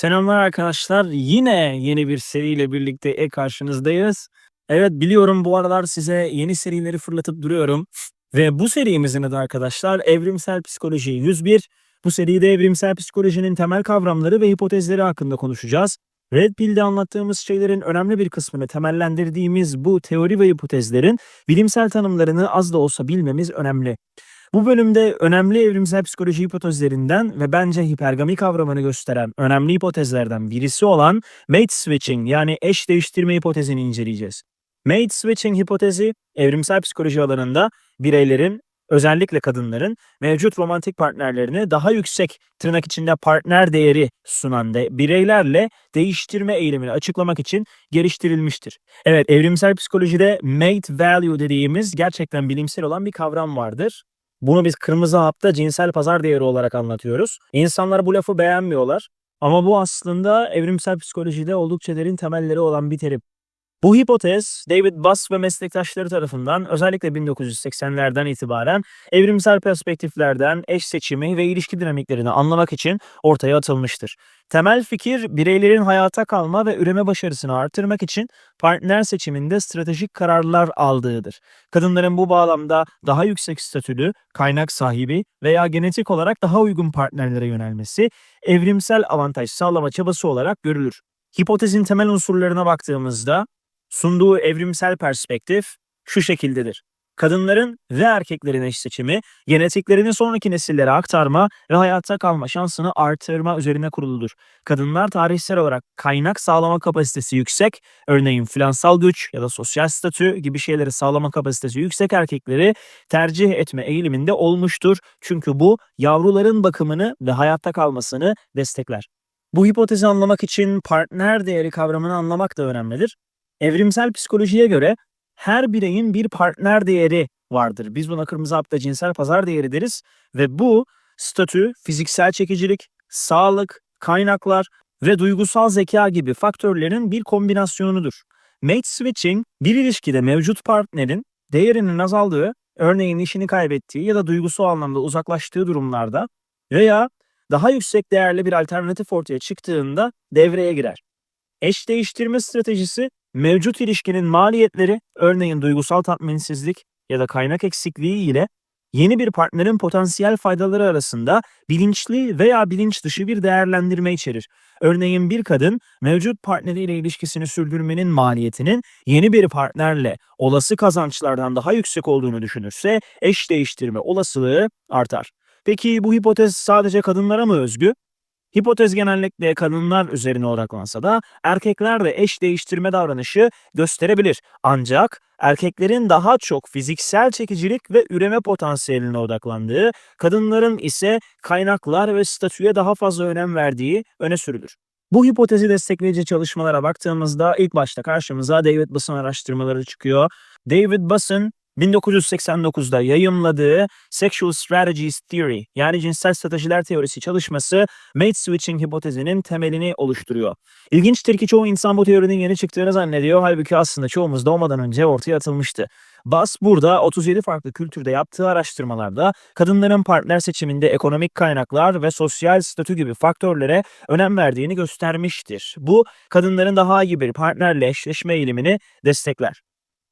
Selamlar arkadaşlar. Yine yeni bir seriyle birlikte e karşınızdayız. Evet biliyorum bu aralar size yeni serileri fırlatıp duruyorum. Ve bu serimizin adı arkadaşlar Evrimsel Psikoloji 101. Bu seride evrimsel psikolojinin temel kavramları ve hipotezleri hakkında konuşacağız. Red Pill'de anlattığımız şeylerin önemli bir kısmını temellendirdiğimiz bu teori ve hipotezlerin bilimsel tanımlarını az da olsa bilmemiz önemli. Bu bölümde önemli evrimsel psikoloji hipotezlerinden ve bence hipergami kavramını gösteren önemli hipotezlerden birisi olan mate switching yani eş değiştirme hipotezini inceleyeceğiz. Mate switching hipotezi evrimsel psikoloji alanında bireylerin özellikle kadınların mevcut romantik partnerlerine daha yüksek tırnak içinde partner değeri sunan de bireylerle değiştirme eğilimini açıklamak için geliştirilmiştir. Evet evrimsel psikolojide mate value dediğimiz gerçekten bilimsel olan bir kavram vardır. Bunu biz kırmızı hapta cinsel pazar değeri olarak anlatıyoruz. İnsanlar bu lafı beğenmiyorlar. Ama bu aslında evrimsel psikolojide oldukça derin temelleri olan bir terim. Bu hipotez David Buss ve meslektaşları tarafından özellikle 1980'lerden itibaren evrimsel perspektiflerden eş seçimi ve ilişki dinamiklerini anlamak için ortaya atılmıştır. Temel fikir bireylerin hayata kalma ve üreme başarısını artırmak için partner seçiminde stratejik kararlar aldığıdır. Kadınların bu bağlamda daha yüksek statülü, kaynak sahibi veya genetik olarak daha uygun partnerlere yönelmesi evrimsel avantaj sağlama çabası olarak görülür. Hipotezin temel unsurlarına baktığımızda sunduğu evrimsel perspektif şu şekildedir. Kadınların ve erkeklerin eş seçimi, genetiklerini sonraki nesillere aktarma ve hayatta kalma şansını artırma üzerine kuruludur. Kadınlar tarihsel olarak kaynak sağlama kapasitesi yüksek, örneğin finansal güç ya da sosyal statü gibi şeyleri sağlama kapasitesi yüksek erkekleri tercih etme eğiliminde olmuştur. Çünkü bu yavruların bakımını ve hayatta kalmasını destekler. Bu hipotezi anlamak için partner değeri kavramını anlamak da önemlidir. Evrimsel psikolojiye göre her bireyin bir partner değeri vardır. Biz buna kırmızı hapta cinsel pazar değeri deriz ve bu statü, fiziksel çekicilik, sağlık, kaynaklar ve duygusal zeka gibi faktörlerin bir kombinasyonudur. Mate switching bir ilişkide mevcut partnerin değerinin azaldığı, örneğin işini kaybettiği ya da duygusal anlamda uzaklaştığı durumlarda veya daha yüksek değerli bir alternatif ortaya çıktığında devreye girer. Eş değiştirme stratejisi mevcut ilişkinin maliyetleri örneğin duygusal tatminsizlik ya da kaynak eksikliği ile yeni bir partnerin potansiyel faydaları arasında bilinçli veya bilinç dışı bir değerlendirme içerir. Örneğin bir kadın mevcut partneriyle ilişkisini sürdürmenin maliyetinin yeni bir partnerle olası kazançlardan daha yüksek olduğunu düşünürse eş değiştirme olasılığı artar. Peki bu hipotez sadece kadınlara mı özgü? Hipotez genellikle kadınlar üzerine odaklansa da erkekler de eş değiştirme davranışı gösterebilir. Ancak erkeklerin daha çok fiziksel çekicilik ve üreme potansiyeline odaklandığı, kadınların ise kaynaklar ve statüye daha fazla önem verdiği öne sürülür. Bu hipotezi destekleyici çalışmalara baktığımızda ilk başta karşımıza David Buss'ın araştırmaları çıkıyor. David Buss'ın 1989'da yayımladığı Sexual Strategies Theory yani cinsel stratejiler teorisi çalışması mate switching hipotezinin temelini oluşturuyor. İlginçtir ki çoğu insan bu teorinin yeni çıktığını zannediyor halbuki aslında çoğumuz doğmadan önce ortaya atılmıştı. Bass burada 37 farklı kültürde yaptığı araştırmalarda kadınların partner seçiminde ekonomik kaynaklar ve sosyal statü gibi faktörlere önem verdiğini göstermiştir. Bu kadınların daha iyi bir partnerle eşleşme eğilimini destekler.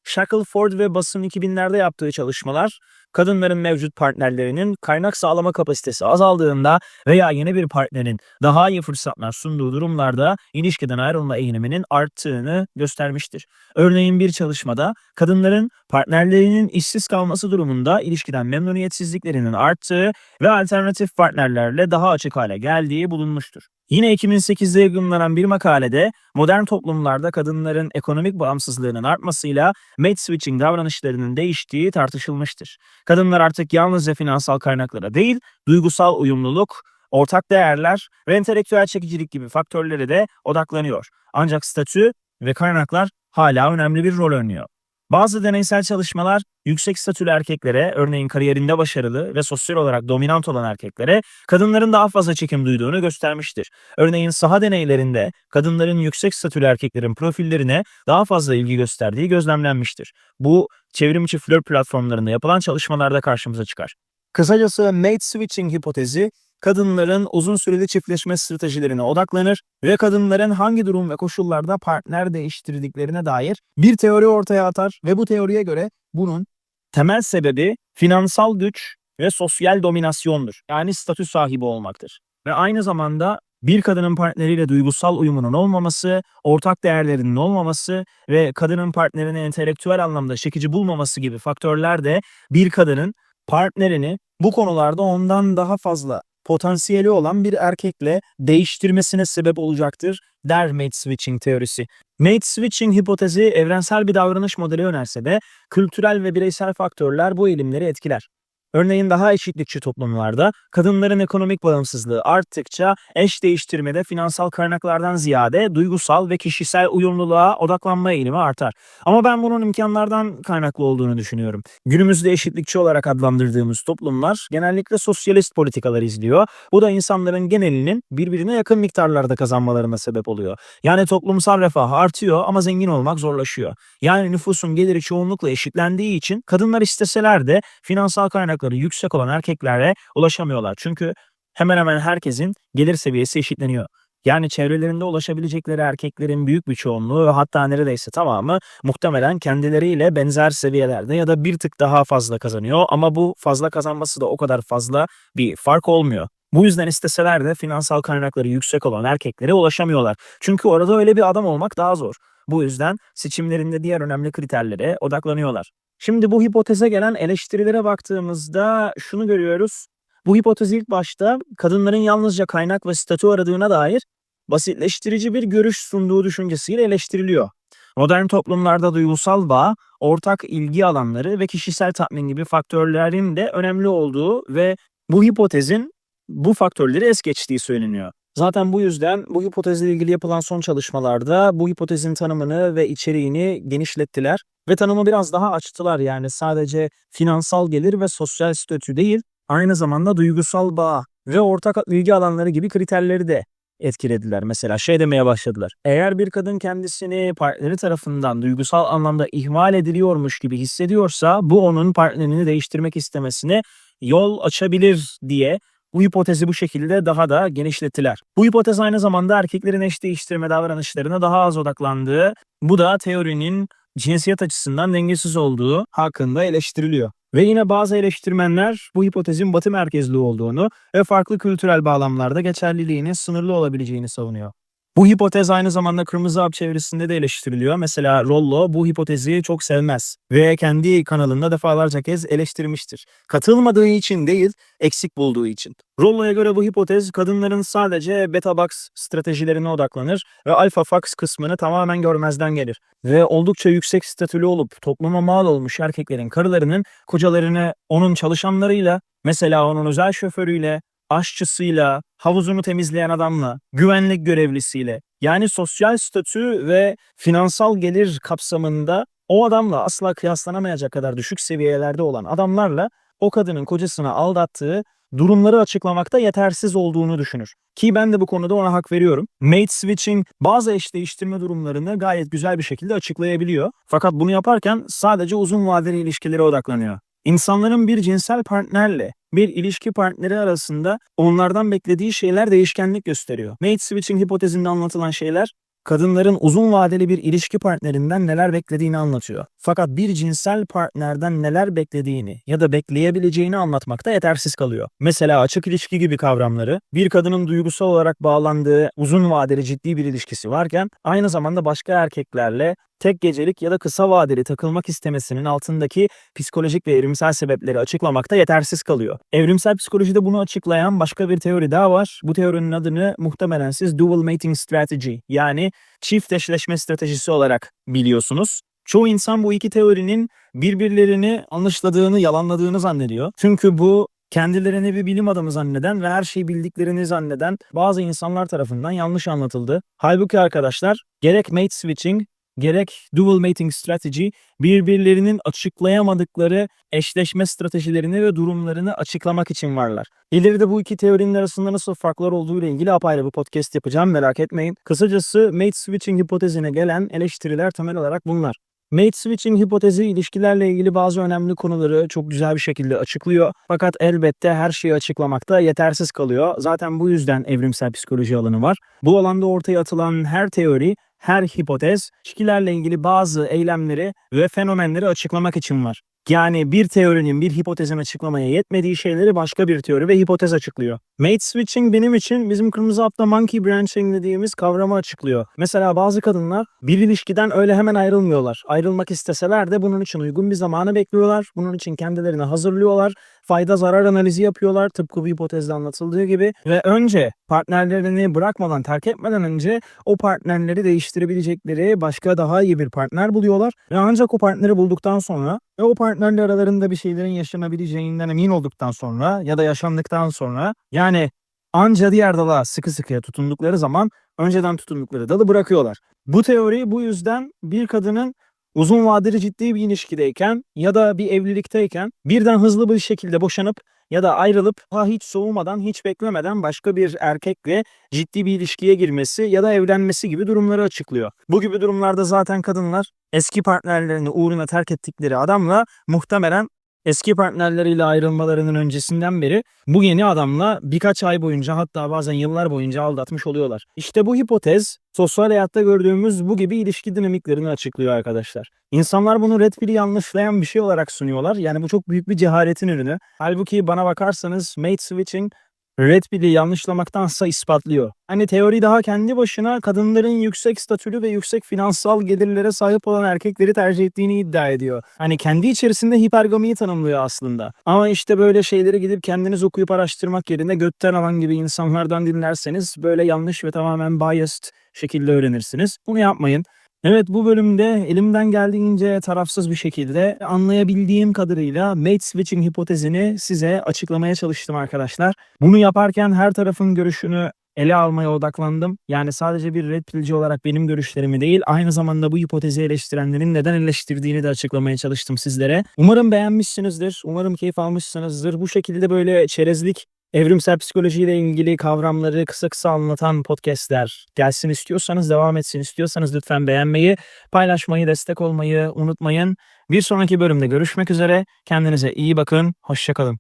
Shackelford ve Bass'ın 2000'lerde yaptığı çalışmalar kadınların mevcut partnerlerinin kaynak sağlama kapasitesi azaldığında veya yeni bir partnerin daha iyi fırsatlar sunduğu durumlarda ilişkiden ayrılma eğiliminin arttığını göstermiştir. Örneğin bir çalışmada kadınların partnerlerinin işsiz kalması durumunda ilişkiden memnuniyetsizliklerinin arttığı ve alternatif partnerlerle daha açık hale geldiği bulunmuştur. Yine 2008'de yayınlanan bir makalede modern toplumlarda kadınların ekonomik bağımsızlığının artmasıyla mate switching davranışlarının değiştiği tartışılmıştır. Kadınlar artık yalnızca finansal kaynaklara değil, duygusal uyumluluk, ortak değerler ve entelektüel çekicilik gibi faktörlere de odaklanıyor. Ancak statü ve kaynaklar hala önemli bir rol oynuyor. Bazı deneysel çalışmalar yüksek statülü erkeklere, örneğin kariyerinde başarılı ve sosyal olarak dominant olan erkeklere kadınların daha fazla çekim duyduğunu göstermiştir. Örneğin saha deneylerinde kadınların yüksek statülü erkeklerin profillerine daha fazla ilgi gösterdiği gözlemlenmiştir. Bu çevrimiçi flört platformlarında yapılan çalışmalarda karşımıza çıkar. Kısacası mate switching hipotezi kadınların uzun süreli çiftleşme stratejilerine odaklanır ve kadınların hangi durum ve koşullarda partner değiştirdiklerine dair bir teori ortaya atar ve bu teoriye göre bunun temel sebebi finansal güç ve sosyal dominasyondur. Yani statü sahibi olmaktır. Ve aynı zamanda bir kadının partneriyle duygusal uyumunun olmaması, ortak değerlerinin olmaması ve kadının partnerini entelektüel anlamda çekici bulmaması gibi faktörler de bir kadının partnerini bu konularda ondan daha fazla potansiyeli olan bir erkekle değiştirmesine sebep olacaktır der mate switching teorisi. Mate switching hipotezi evrensel bir davranış modeli önerse de kültürel ve bireysel faktörler bu eğilimleri etkiler. Örneğin daha eşitlikçi toplumlarda kadınların ekonomik bağımsızlığı arttıkça eş değiştirmede finansal kaynaklardan ziyade duygusal ve kişisel uyumluluğa odaklanma eğilimi artar. Ama ben bunun imkanlardan kaynaklı olduğunu düşünüyorum. Günümüzde eşitlikçi olarak adlandırdığımız toplumlar genellikle sosyalist politikalar izliyor. Bu da insanların genelinin birbirine yakın miktarlarda kazanmalarına sebep oluyor. Yani toplumsal refah artıyor ama zengin olmak zorlaşıyor. Yani nüfusun geliri çoğunlukla eşitlendiği için kadınlar isteseler de finansal kaynakları yüksek olan erkeklere ulaşamıyorlar. Çünkü hemen hemen herkesin gelir seviyesi eşitleniyor. Yani çevrelerinde ulaşabilecekleri erkeklerin büyük bir çoğunluğu ve hatta neredeyse tamamı muhtemelen kendileriyle benzer seviyelerde ya da bir tık daha fazla kazanıyor ama bu fazla kazanması da o kadar fazla bir fark olmuyor. Bu yüzden isteseler de finansal kaynakları yüksek olan erkeklere ulaşamıyorlar. Çünkü orada öyle bir adam olmak daha zor. Bu yüzden seçimlerinde diğer önemli kriterlere odaklanıyorlar. Şimdi bu hipoteze gelen eleştirilere baktığımızda şunu görüyoruz. Bu hipotez ilk başta kadınların yalnızca kaynak ve statü aradığına dair basitleştirici bir görüş sunduğu düşüncesiyle eleştiriliyor. Modern toplumlarda duygusal bağ, ortak ilgi alanları ve kişisel tatmin gibi faktörlerin de önemli olduğu ve bu hipotezin bu faktörleri es geçtiği söyleniyor. Zaten bu yüzden bu hipotezle ilgili yapılan son çalışmalarda bu hipotezin tanımını ve içeriğini genişlettiler ve tanımı biraz daha açtılar. Yani sadece finansal gelir ve sosyal statü değil, aynı zamanda duygusal bağ ve ortak ilgi alanları gibi kriterleri de etkilediler. Mesela şey demeye başladılar. Eğer bir kadın kendisini partneri tarafından duygusal anlamda ihmal ediliyormuş gibi hissediyorsa bu onun partnerini değiştirmek istemesine yol açabilir diye bu hipotezi bu şekilde daha da genişlettiler. Bu hipotez aynı zamanda erkeklerin eş değiştirme davranışlarına daha az odaklandığı, bu da teorinin cinsiyet açısından dengesiz olduğu hakkında eleştiriliyor. Ve yine bazı eleştirmenler bu hipotezin batı merkezli olduğunu ve farklı kültürel bağlamlarda geçerliliğinin sınırlı olabileceğini savunuyor. Bu hipotez aynı zamanda kırmızı hap çevresinde de eleştiriliyor. Mesela Rollo bu hipotezi çok sevmez ve kendi kanalında defalarca kez eleştirmiştir. Katılmadığı için değil, eksik bulduğu için. Rollo'ya göre bu hipotez kadınların sadece beta box stratejilerine odaklanır ve alpha fox kısmını tamamen görmezden gelir. Ve oldukça yüksek statülü olup topluma mal olmuş erkeklerin karılarının kocalarını onun çalışanlarıyla, mesela onun özel şoförüyle, aşçısıyla, havuzunu temizleyen adamla, güvenlik görevlisiyle yani sosyal statü ve finansal gelir kapsamında o adamla asla kıyaslanamayacak kadar düşük seviyelerde olan adamlarla o kadının kocasını aldattığı durumları açıklamakta yetersiz olduğunu düşünür. Ki ben de bu konuda ona hak veriyorum. Mate switching bazı eş değiştirme durumlarını gayet güzel bir şekilde açıklayabiliyor. Fakat bunu yaparken sadece uzun vadeli ilişkilere odaklanıyor. İnsanların bir cinsel partnerle bir ilişki partneri arasında onlardan beklediği şeyler değişkenlik gösteriyor. Mate switching hipotezinde anlatılan şeyler kadınların uzun vadeli bir ilişki partnerinden neler beklediğini anlatıyor. Fakat bir cinsel partnerden neler beklediğini ya da bekleyebileceğini anlatmakta yetersiz kalıyor. Mesela açık ilişki gibi kavramları bir kadının duygusal olarak bağlandığı uzun vadeli ciddi bir ilişkisi varken aynı zamanda başka erkeklerle tek gecelik ya da kısa vadeli takılmak istemesinin altındaki psikolojik ve evrimsel sebepleri açıklamakta yetersiz kalıyor. Evrimsel psikolojide bunu açıklayan başka bir teori daha var. Bu teorinin adını muhtemelen siz dual mating strategy yani çift eşleşme stratejisi olarak biliyorsunuz. Çoğu insan bu iki teorinin birbirlerini anlaşıladığını, yalanladığını zannediyor. Çünkü bu kendilerini bir bilim adamı zanneden ve her şeyi bildiklerini zanneden bazı insanlar tarafından yanlış anlatıldı. Halbuki arkadaşlar gerek mate switching gerek dual mating strategy birbirlerinin açıklayamadıkları eşleşme stratejilerini ve durumlarını açıklamak için varlar. İleride bu iki teorinin arasında nasıl farklar olduğu ile ilgili apayrı bir podcast yapacağım merak etmeyin. Kısacası mate switching hipotezine gelen eleştiriler temel olarak bunlar. Mate switching hipotezi ilişkilerle ilgili bazı önemli konuları çok güzel bir şekilde açıklıyor. Fakat elbette her şeyi açıklamakta yetersiz kalıyor. Zaten bu yüzden evrimsel psikoloji alanı var. Bu alanda ortaya atılan her teori, her hipotez ilişkilerle ilgili bazı eylemleri ve fenomenleri açıklamak için var. Yani bir teorinin bir hipotezin açıklamaya yetmediği şeyleri başka bir teori ve hipotez açıklıyor. Mate switching benim için bizim kırmızı hapta monkey branching dediğimiz kavramı açıklıyor. Mesela bazı kadınlar bir ilişkiden öyle hemen ayrılmıyorlar. Ayrılmak isteseler de bunun için uygun bir zamanı bekliyorlar. Bunun için kendilerini hazırlıyorlar. Fayda zarar analizi yapıyorlar tıpkı bu hipotezde anlatıldığı gibi. Ve önce partnerlerini bırakmadan, terk etmeden önce o partnerleri değiştirebilecekleri başka daha iyi bir partner buluyorlar. Ve ancak o partneri bulduktan sonra ve o partnerle aralarında bir şeylerin yaşanabileceğinden emin olduktan sonra ya da yaşandıktan sonra yani anca diğer dala sıkı sıkıya tutundukları zaman önceden tutundukları dalı bırakıyorlar. Bu teori bu yüzden bir kadının uzun vadeli ciddi bir ilişkideyken ya da bir evlilikteyken birden hızlı bir şekilde boşanıp ya da ayrılıp ha hiç soğumadan hiç beklemeden başka bir erkekle ciddi bir ilişkiye girmesi ya da evlenmesi gibi durumları açıklıyor. Bu gibi durumlarda zaten kadınlar eski partnerlerini uğruna terk ettikleri adamla muhtemelen eski partnerleriyle ayrılmalarının öncesinden beri bu yeni adamla birkaç ay boyunca hatta bazen yıllar boyunca aldatmış oluyorlar. İşte bu hipotez sosyal hayatta gördüğümüz bu gibi ilişki dinamiklerini açıklıyor arkadaşlar. İnsanlar bunu red pill'i yanlışlayan bir şey olarak sunuyorlar. Yani bu çok büyük bir cehaletin ürünü. Halbuki bana bakarsanız mate switching Red Pill'i yanlışlamaktansa ispatlıyor. Hani teori daha kendi başına kadınların yüksek statülü ve yüksek finansal gelirlere sahip olan erkekleri tercih ettiğini iddia ediyor. Hani kendi içerisinde hipergamiyi tanımlıyor aslında. Ama işte böyle şeyleri gidip kendiniz okuyup araştırmak yerine götten alan gibi insanlardan dinlerseniz böyle yanlış ve tamamen biased şekilde öğrenirsiniz. Bunu yapmayın. Evet bu bölümde elimden geldiğince tarafsız bir şekilde anlayabildiğim kadarıyla mate switching hipotezini size açıklamaya çalıştım arkadaşlar. Bunu yaparken her tarafın görüşünü ele almaya odaklandım. Yani sadece bir red pillci olarak benim görüşlerimi değil, aynı zamanda bu hipotezi eleştirenlerin neden eleştirdiğini de açıklamaya çalıştım sizlere. Umarım beğenmişsinizdir, umarım keyif almışsınızdır. Bu şekilde böyle çerezlik Evrimsel psikolojiyle ilgili kavramları kısa kısa anlatan podcastler gelsin istiyorsanız, devam etsin istiyorsanız lütfen beğenmeyi, paylaşmayı, destek olmayı unutmayın. Bir sonraki bölümde görüşmek üzere. Kendinize iyi bakın. Hoşçakalın.